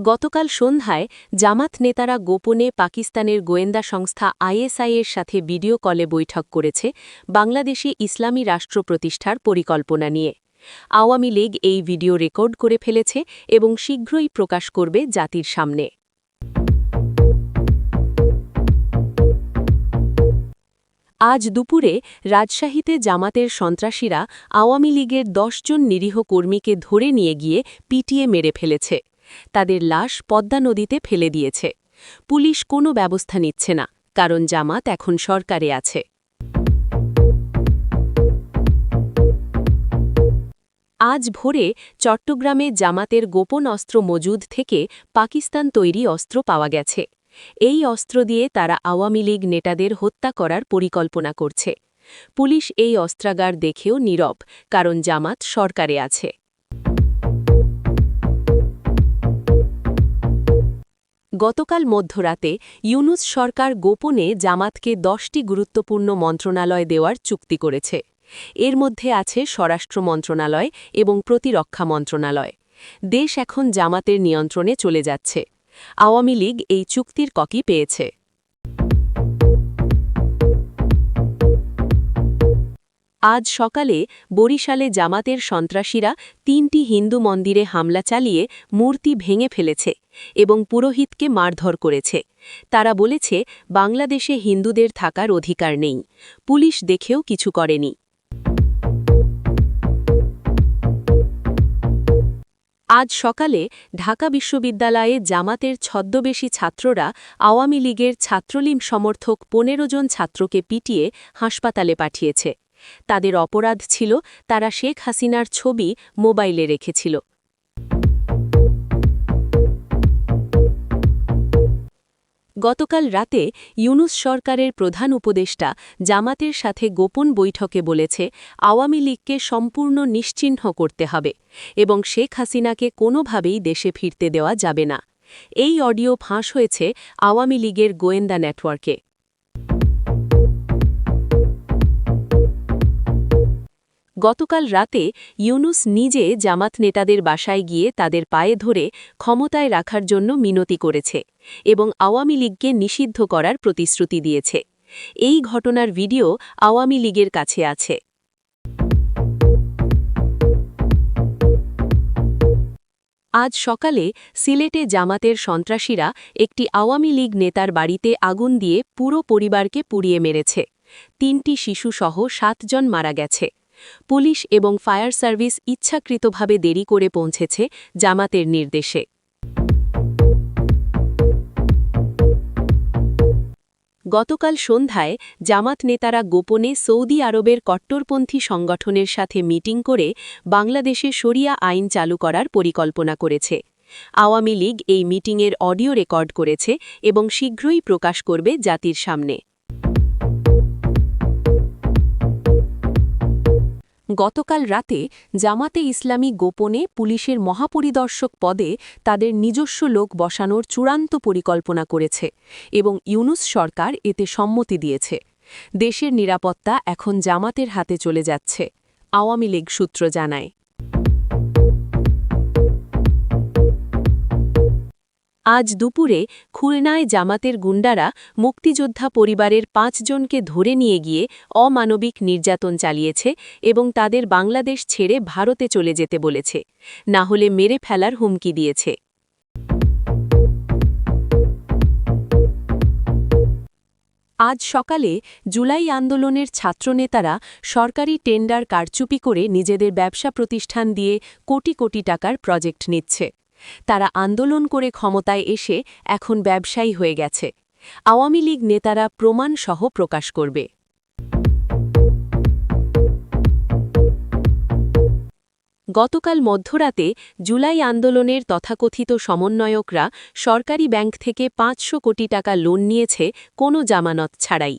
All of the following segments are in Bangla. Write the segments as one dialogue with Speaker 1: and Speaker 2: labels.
Speaker 1: গতকাল সন্ধ্যায় জামাত নেতারা গোপনে পাকিস্তানের গোয়েন্দা সংস্থা আইএসআইয়ের সাথে ভিডিও কলে বৈঠক করেছে বাংলাদেশে ইসলামী রাষ্ট্র প্রতিষ্ঠার পরিকল্পনা নিয়ে। আওয়ামী লীগ এই ভিডিও রেকর্ড করে ফেলেছে এবং শীঘ্রই প্রকাশ করবে জাতির সামনে। আজ দুপুরে রাজশাহীতে জামাতের সন্ত্রাসীরা আওয়ামী লীগের দশজন নিরীহ কর্মীকে ধরে নিয়ে গিয়ে পিটিয়ে মেরে ফেলেছে। তাদের লাশ পদ্মা নদীতে ফেলে দিয়েছে। পুলিশ কোনো ব্যবস্থা নিচ্ছে না, কারণ জামাত এখন সরকারে আছে। আজ ভোরে চট্টগ্রামে জামাতের গোপন অস্ত্র মজুদ থেকে পাকিস্তান তৈরি অস্ত্র পাওয়া গেছে। এই অস্ত্র দিয়ে তারা আওয়ামী লীগ নেতাদের হত্যা করার পরিকল্পনা করছে। পুলিশ এই অস্ত্রাগার দেখেও নীরব, কারণ জামাত সরকারে আছে। গতকাল মধ্যরাতে ইউনুস সরকার গোপনে জামাতকে দশটি গুরুত্বপূর্ণ মন্ত্রণালয় দেওয়ার চুক্তি করেছে। এর মধ্যে আছে স্বরাষ্ট্র মন্ত্রণালয় এবং প্রতিরক্ষা মন্ত্রণালয়। দেশ এখন জামাতের নিয়ন্ত্রণে চলে যাচ্ছে। আওয়ামী লীগ এই চুক্তির ককি পেয়েছে। আজ সকালে বরিশালে জামাতের সন্ত্রাসীরা তিনটি হিন্দু মন্দিরে হামলা চালিয়ে মূর্তি ভেঙে ফেলেছে এবং পুরোহিতকে মারধর করেছে। তারা বলেছে, বাংলাদেশে হিন্দুদের থাকার অধিকার নেই। পুলিশ দেখেও কিছু করেনি। আজ সকালে ঢাকা বিশ্ববিদ্যালয়ে জামাতের ছদ্মবেশী ছাত্ররা আওয়ামী লীগের ছাত্রলীম সমর্থক পনেরো জন ছাত্রকে পিটিয়ে হাসপাতালে পাঠিয়েছে। তাদের অপরাধ ছিল তারা শেখ হাসিনার ছবি মোবাইলে রেখেছিল। গতকাল রাতে ইউনুস সরকারের প্রধান উপদেষ্টা জামাতের সাথে গোপন বৈঠকে বলেছে, আওয়ামী লীগকে সম্পূর্ণ নিশ্চিহ্ন করতে হবে এবং শেখ হাসিনাকে কোনোভাবেই দেশে ফিরতে দেওয়া যাবে না। এই অডিও ফাঁস হয়েছে আওয়ামী লীগের গোয়েন্দা নেটওয়ার্কে। গতকাল রাতে ইউনুস নিজে জামাত নেতাদের বাসায় গিয়ে তাদের পায়ে ধরে ক্ষমতায় রাখার জন্য মিনতি করেছে এবং আওয়ামী লীগকে নিষিদ্ধ করার প্রতিশ্রুতি দিয়েছে। এই ঘটনার ভিডিও আওয়ামী লীগের কাছে আছে। আজ সকালে সিলেটে জামাতের সন্ত্রাসীরা একটি আওয়ামী লীগ নেতার বাড়িতে আগুন দিয়ে পুরো পরিবারকে পুড়িয়ে মেরেছে। তিনটি শিশুসহ সাতজন মারা গেছে। পুলিশ এবং ফায়ার সার্ভিস ইচ্ছাকৃতভাবে দেরি করে পৌঁছেছে জামাতের নির্দেশে। গতকাল সন্ধ্যায় জামাত নেতারা গোপনে সৌদি আরবের কট্টরপন্থী সংগঠনের সাথে মিটিং করে বাংলাদেশে শরিয়া আইন চালু করার পরিকল্পনা করেছে। আওয়ামী লীগ এই মিটিংয়ের অডিও রেকর্ড করেছে এবং শীঘ্রই প্রকাশ করবে জাতির সামনে। গতকাল রাতে জামাতে ইসলামী গোপনে পুলিশের মহাপরিদর্শক পদে তাদের নিজস্ব লোক বসানোর চূড়ান্ত পরিকল্পনা করেছে এবং ইউনুস সরকার এতে সম্মতি দিয়েছে। দেশের নিরাপত্তা এখন জামাতের হাতে চলে যাচ্ছে, আওয়ামী লীগ সূত্র জানায়। আজ দুপুরে খুলনায় জামাতের গুন্ডারা মুক্তিযোদ্ধা পরিবারের পাঁচজনকে ধরে নিয়ে গিয়ে অমানবিক নির্যাতন চালিয়েছে এবং তাদের বাংলাদেশ ছেড়ে ভারতে চলে যেতে বলেছে। না হলে মেরে ফেলার হুমকি দিয়েছে। আজ সকালে জুলাই আন্দোলনের ছাত্রনেতারা সরকারি টেন্ডার কারচুপি করে নিজেদের ব্যবসা প্রতিষ্ঠান দিয়ে কোটি কোটি টাকার প্রজেক্ট নিচ্ছে। তারা আন্দোলন করে ক্ষমতায় এসে এখন ব্যবসায়ী হয়ে গেছে। আওয়ামী লীগ নেতারা প্রমাণ সহ প্রকাশ করবে। গতকাল মধ্যরাতে জুলাই আন্দোলনের তথাকথিত সমন্বয়করা সরকারি ব্যাংক থেকে পাঁচশো কোটি টাকা লোন নিয়েছে কোনো জামানত ছাড়াই।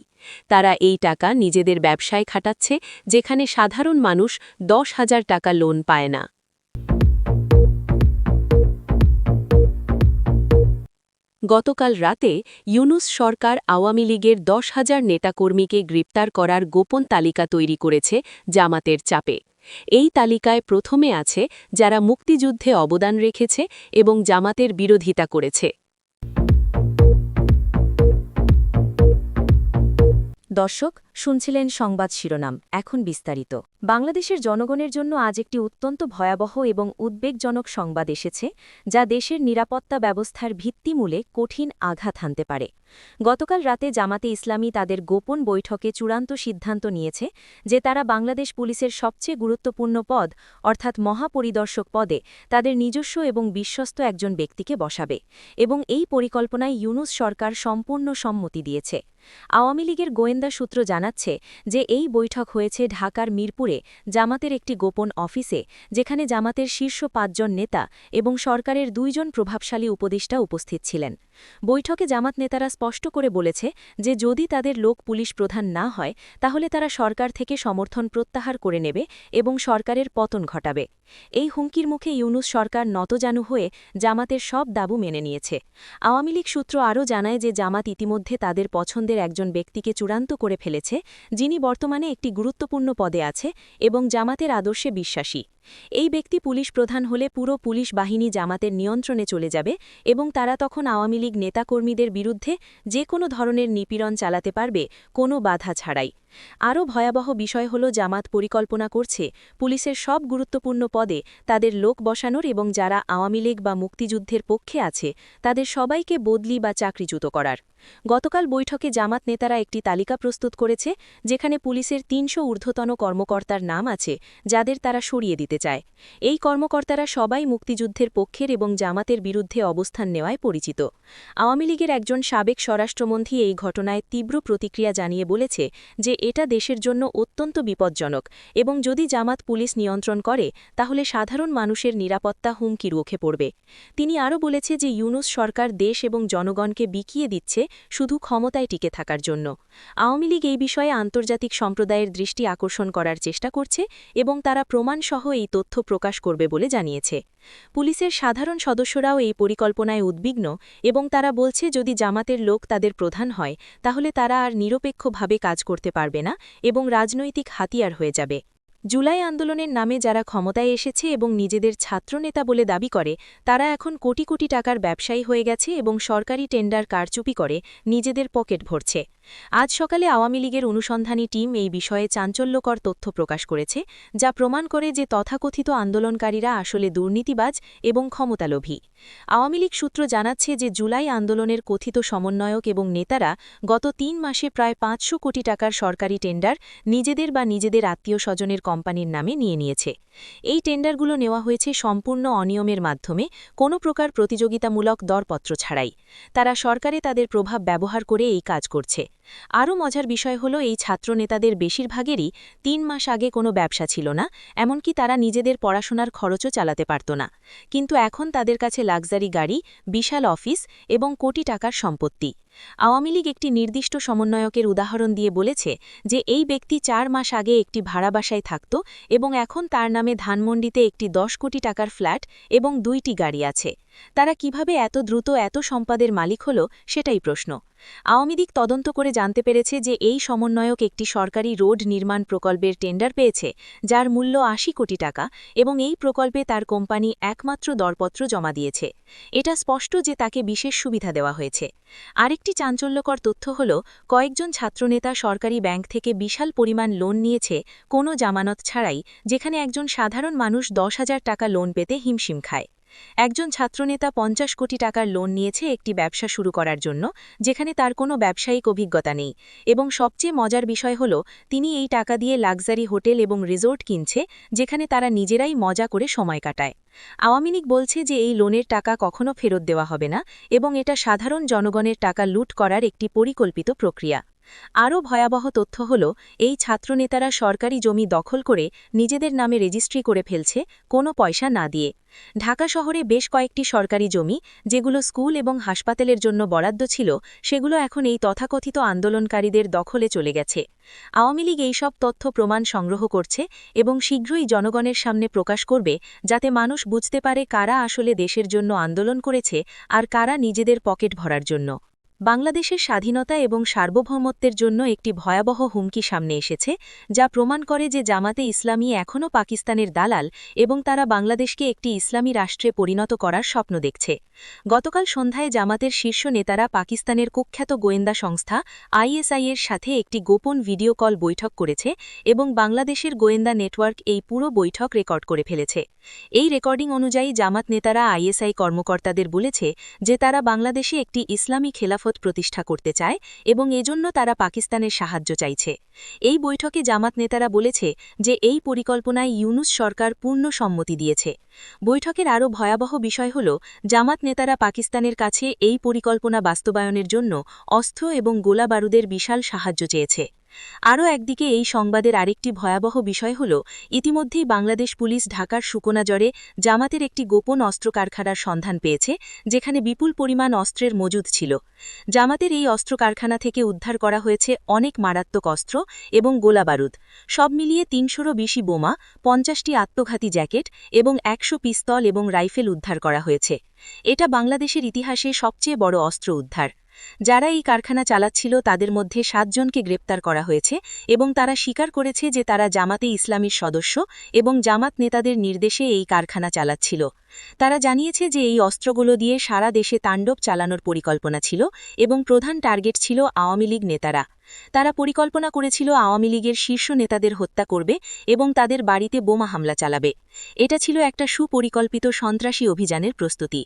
Speaker 1: তারা এই টাকা নিজেদের ব্যবসায় খাটাচ্ছে, যেখানে সাধারণ মানুষ দশ হাজার টাকা লোন পায় না। গতকাল রাতে ইউনুস সরকার আওয়ামী লীগের দশ হাজার নেতাকর্মীকে গ্রেপ্তার করার গোপন তালিকা তৈরি করেছে জামাতের চাপে। এই তালিকায় প্রথমে আছে যারা মুক্তিযুদ্ধে অবদান রেখেছে এবং জামাতের বিরোধিতা করেছে।
Speaker 2: দর্শক শুনছিলেন সংবাদ শিরোনাম, এখন বিস্তারিত। বাংলাদেশের জনগণের জন্য আজ একটি অত্যন্ত ভয়াবহ এবং উদ্বেগজনক সংবাদ এসেছে, যা দেশের নিরাপত্তা ব্যবস্থার ভিত্তিমূলে কঠিন আঘাত হানতে পারে। গতকাল রাতে জামাতে ইসলামী তাদের গোপন বৈঠকে চূড়ান্ত সিদ্ধান্ত নিয়েছে যে তারা বাংলাদেশ পুলিশের সবচেয়ে গুরুত্বপূর্ণ পদ, অর্থাৎ মহাপরিদর্শক পদে, তাদের নিজস্ব এবং বিশ্বস্ত একজন ব্যক্তিকে বসাবে, এবং এই পরিকল্পনায় ইউনুস সরকার সম্পূর্ণ সম্মতি দিয়েছে। আওয়ামী লীগের গোয়েন্দা সূত্র জানাচ্ছে যে এই বৈঠক হয়েছে ঢাকার মিরপুরে জামাতের একটি গোপন অফিসে, যেখানে জামাতের শীর্ষ পাঁচজন নেতা এবং সরকারের দুইজন প্রভাবশালী উপদেষ্টা উপস্থিত ছিলেন। বৈঠকে জামাত নেতারা স্পষ্ট করে বলেছে যে যদি তাদের লোক পুলিশ প্রধান না হয়, তাহলে তারা সরকার থেকে সমর্থন প্রত্যাহার করে নেবে এবং সরকারের পতন ঘটাবে। এই হুমকির মুখে ইউনুস সরকার নতজানু হয়ে জামাতের সব দাবু মেনে নিয়েছে। আওয়ামী লীগ সূত্র আরও জানায় যে জামাত ইতিমধ্যে তাদের পছন্দের একজন ব্যক্তিকে চূড়ান্ত করে ফেলেছে, যিনি বর্তমানে একটি গুরুত্বপূর্ণ পদে আছে এবং জামাতের আদর্শে বিশ্বাসী। এই ব্যক্তি পুলিশ প্রধান হলে পুরো পুলিশ বাহিনী জামাতের নিয়ন্ত্রণে চলে যাবে এবং তারা তখন আওয়ামী লীগ নেতাকর্মীদের বিরুদ্ধে যে কোনো ধরনের নিপীড়ন চালাতে পারবে কোনো বাধা ছাড়াই। আরও ভয়াবহ বিষয় হল, জামাত পরিকল্পনা করছে পুলিশের সব গুরুত্বপূর্ণ পদে তাদের লোক বসানোর এবং যারা আওয়ামী লীগ বা মুক্তিযুদ্ধের পক্ষে আছে, তাদের সবাইকে বদলি বা চাকরিচ্যুত করার। গতকাল বৈঠকে জামাত নেতারা একটি তালিকা প্রস্তুত করেছে, যেখানে পুলিশের তিনশো ঊর্ধ্বতন কর্মকর্তার নাম আছে, যাদের তারা সরিয়ে দিতে চায়। এই কর্মকর্তারা সবাই মুক্তিযুদ্ধের পক্ষের এবং জামাতের বিরুদ্ধে অবস্থান নেওয়ায় পরিচিত। আওয়ামী লীগের একজন সাবেক স্বরাষ্ট্রমন্ত্রী এই ঘটনায় তীব্র প্রতিক্রিয়া জানিয়ে বলেছে যে এটা দেশের জন্য অত্যন্ত বিপজ্জনক এবং যদি জামাত পুলিশ নিয়ন্ত্রণ করে, তাহলে সাধারণ মানুষের নিরাপত্তা হুমকির মুখে পড়বে। তিনি আরও বলেছে যে ইউনুস সরকার দেশ এবং জনগণকে বিকিয়ে দিচ্ছে শুধু ক্ষমতায় টিকে থাকার জন্য। আওয়ামী লীগ এই বিষয়ে আন্তর্জাতিক সম্প্রদায়ের দৃষ্টি আকর্ষণ করার চেষ্টা করছে এবং তারা প্রমাণসহ এই তথ্য প্রকাশ করবে বলে জানিয়েছে। পুলিশের সাধারণ সদস্যরাও এই পরিকল্পনায় উদ্বিগ্ন এবং তারা বলছে, যদি জামাতের লোক তাদের প্রধান হয়, তাহলে তারা আর নিরপেক্ষভাবে কাজ করতে পারবে না এবং রাজনৈতিক হাতিয়ার হয়ে যাবে। জুলাই আন্দোলনের নামে যারা ক্ষমতায় এসেছে এবং নিজেদের ছাত্রনেতা বলে দাবি করে, তারা এখন কোটি কোটি টাকার ব্যবসায়ী হয়ে গেছে এবং সরকারি টেন্ডার কারচুপি করে নিজেদের পকেট ভরছে। আজ সকালে আওয়ামী লীগের অনুসন্ধানী টিম এই বিষয়ে চাঞ্চল্যকর তথ্য প্রকাশ করেছে, যা প্রমাণ করে যে তথাকথিত আন্দোলনকারীরা আসলে দুর্নীতিবাজ এবং ক্ষমতালোভী। আওয়ামী লীগ সূত্র জানাচ্ছে যে জুলাই আন্দোলনের কথিত সমন্বয়ক এবং নেতারা গত তিন মাসে প্রায় পাঁচশো কোটি টাকার সরকারি টেন্ডার নিজেদের বা নিজেদের আত্মীয় স্বজনের কোম্পানির নামে নিয়ে নিয়েছে। এই টেন্ডারগুলো নেওয়া হয়েছে সম্পূর্ণ অনিয়মের মাধ্যমে, কোনো প্রকার প্রতিযোগিতামূলক দরপত্র ছাড়াই। তারা সরকারে তাদের প্রভাব ব্যবহার করে এই কাজ করছে। আরও মজার বিষয় হল, এই ছাত্রনেতাদের বেশিরভাগেরই তিন মাস আগে কোনো ব্যবসা ছিল না, এমনকি তারা নিজেদের পড়াশোনার খরচও চালাতে পারত না। কিন্তু এখন তাদের কাছে লাক্সারি গাড়ি বিশাল অফিস এবং কোটি টাকার সম্পত্তি। আওয়ামী লীগ একটি নির্দিষ্ট সমন্বয়কের উদাহরণ দিয়ে বলেছে যে এই ব্যক্তি চার মাস আগে একটি ভাড়া বাসায় থাকত এবং এখন তার নামে ধানমন্ডিতে একটি দশ কোটি টাকার ফ্ল্যাট এবং দুইটি গাড়ি আছে। তারা কীভাবে এত দ্রুত এত সম্পাদের মালিক হল সেটাই প্রশ্ন। আওয়ামী লীগ তদন্ত করে জানতে পেরেছে যে এই সমন্বয়ক একটি সরকারি রোড নির্মাণ প্রকল্পের টেন্ডার পেয়েছে, যার মূল্য আশি কোটি টাকা এবং এই প্রকল্পে তার কোম্পানি একমাত্র দরপত্র জমা দিয়েছে। এটা স্পষ্ট যে তাকে বিশেষ সুবিধা দেওয়া হয়েছে। আরেকটি চাঞ্চল্যকর তথ্য হল, কয়েকজন ছাত্রনেতা সরকারি ব্যাংক থেকে বিশাল পরিমাণ লোন নিয়েছে কোনো জামানত ছাড়াই, যেখানে একজন সাধারণ মানুষ দশ হাজার টাকা লোন পেতে হিমশিম খায়। একজন ছাত্রনেতা পঞ্চাশ কোটি টাকার লোন নিয়েছে একটি ব্যবসা শুরু করার জন্য, যেখানে তার কোনো ব্যবসায়িক অভিজ্ঞতা নেই। এবং সবচেয়ে মজার বিষয় হল, তিনি এই টাকা দিয়ে লাক্সারি হোটেল এবং রিসোর্ট কিনছে, যেখানে তারা নিজেরাই মজা করে সময় কাটায়। আওয়ামী লীগ বলছে যে এই লোনের টাকা কখনো ফেরত দেওয়া হবে না, এবং এটা সাধারণ জনগণের টাকা লুট করার একটি পরিকল্পিত প্রক্রিয়া। আরও ভয়াবহ তথ্য হল, এই ছাত্রনেতারা সরকারি জমি দখল করে নিজেদের নামে রেজিস্ট্রি করে ফেলছে, কোনো পয়সা না দিয়ে। ঢাকা শহরে বেশ কয়েকটি সরকারি জমি, যেগুলো স্কুল এবং হাসপাতালের জন্য বরাদ্দ ছিল, সেগুলো এখন এই তথাকথিত আন্দোলনকারীদের দখলে চলে গেছে। আওয়ামী লীগ এইসব তথ্য প্রমাণ সংগ্রহ করছে এবং শীঘ্রই জনগণের সামনে প্রকাশ করবে, যাতে মানুষ বুঝতে পারে কারা আসলে দেশের জন্য আন্দোলন করেছে আর কারা নিজেদের পকেট ভরার জন্য। বাংলাদেশের স্বাধীনতা এবং সার্বভৌমত্বের জন্য একটি ভয়াবহ হুমকি সামনে এসেছে, যা প্রমাণ করে যে জামাতে ইসলামী এখনও পাকিস্তানের দালাল এবং তারা বাংলাদেশকে একটি ইসলামী রাষ্ট্রে পরিণত করার স্বপ্ন দেখছে। গতকাল সন্ধ্যায় জামাতের শীর্ষ নেতারা পাকিস্তানের কুখ্যাত গোয়েন্দা সংস্থা আইএসআই এর সাথে একটি গোপন ভিডিও কল বৈঠক করেছে এবং বাংলাদেশের গোয়েন্দা নেটওয়ার্ক এই পুরো বৈঠক রেকর্ড করে ফেলেছে। এই রেকর্ডিং অনুযায়ী জামাত নেতারা আইএসআই কর্মকর্তাদের বলেছে যে তারা বাংলাদেশে একটি ইসলামী খেলাফত প্রতিষ্ঠা করতে চায় এবং এজন্য তারা পাকিস্তানের সাহায্য চাইছে। এই বৈঠকে জামাত নেতারা বলেছে যে এই পরিকল্পনায় ইউনুস সরকার পূর্ণ সম্মতি দিয়েছে। বৈঠকের আরও ভয়াবহ বিষয় হল, জামাত নেতারা পাকিস্তানের কাছে এই পরিকল্পনা বাস্তবায়নের জন্য অস্ত্র এবং গোলাবারুদের বিশাল সাহায্য চেয়েছে। আরও একদিকে এই সংবাদের আরেকটি ভয়াবহ বিষয় হল, ইতিমধ্যেই বাংলাদেশ পুলিশ ঢাকার সুকোনাজরে জামাতের একটি গোপন অস্ত্র কারখানার সন্ধান পেয়েছে, যেখানে বিপুল পরিমাণ অস্ত্রের মজুদ ছিল। জামাতের এই অস্ত্র কারখানা থেকে উদ্ধার করা হয়েছে অনেক মারাত্মক অস্ত্র এবং গোলাবারুদ। সব মিলিয়ে তিনশোরও বেশি বোমা, পঞ্চাশটি আত্মঘাতী জ্যাকেট এবং একশো পিস্তল এবং রাইফেল উদ্ধার করা হয়েছে। এটা বাংলাদেশের ইতিহাসে সবচেয়ে বড় অস্ত্র উদ্ধার। যারা এই কারখানা চালাচ্ছিল তাদের মধ্যে সাতজনকে গ্রেপ্তার করা হয়েছে এবং তারা স্বীকার করেছে যে তারা জামাতে ইসলামীর সদস্য এবং জামাত নেতাদের নির্দেশে এই কারখানা চালাচ্ছিল। তারা জানিয়েছে যে এই অস্ত্রগুলো দিয়ে সারা দেশে তাণ্ডব চালানোর পরিকল্পনা ছিল এবং প্রধান টার্গেট ছিল আওয়ামী লীগ নেতারা। তারা পরিকল্পনা করেছিল আওয়ামী লীগের শীর্ষ নেতাদের হত্যা করবে এবং তাদের বাড়িতে বোমা হামলা চালাবে। এটা ছিল একটা সুপরিকল্পিত সন্ত্রাসী অভিযানের প্রস্তুতি।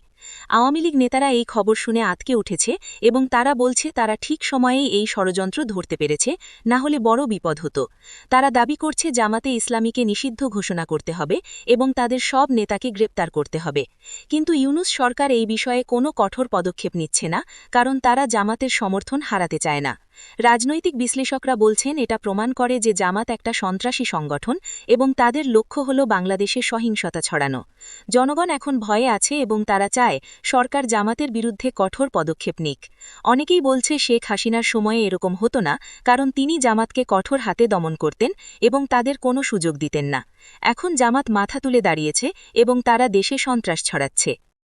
Speaker 2: আওয়ামী লীগ নেতারা এই খবর শুনে আতকে উঠেছে এবং তারা বলছে তারা ঠিক সময়েই এই ষড়যন্ত্র ধরতে পেরেছে, না হলে বড় বিপদ হতো। তারা দাবি করছে জামাতে ইসলামীকে নিষিদ্ধ ঘোষণা করতে হবে এবং তাদের সব নেতাকে গ্রেপ্তার করতে হবে। কিন্তু ইউনুস সরকার এই বিষয়ে কোনো কঠোর পদক্ষেপ নিচ্ছে না, কারণ তারা জামাতের সমর্থন হারাতে চায় না। রাজনৈতিক বিশ্লেষকরা বলছেন, এটা প্রমাণ করে যে জামাত একটা সন্ত্রাসী সংগঠন এবং তাদের লক্ষ্য হল বাংলাদেশে সহিংসতা ছড়ানো। জনগণ এখন ভয়ে আছে এবং তারা চায় সরকার জামাতের বিরুদ্ধে কঠোর পদক্ষেপ নিক। অনেকেই বলছে, শেখ হাসিনার সময়ে এরকম হতো না, কারণ তিনি জামাতকে কঠোর হাতে দমন করতেন এবং তাদের কোনো সুযোগ দিতেন না। এখন জামাত মাথা তুলে দাঁড়িয়েছে এবং তারা দেশে সন্ত্রাস ছড়াচ্ছে।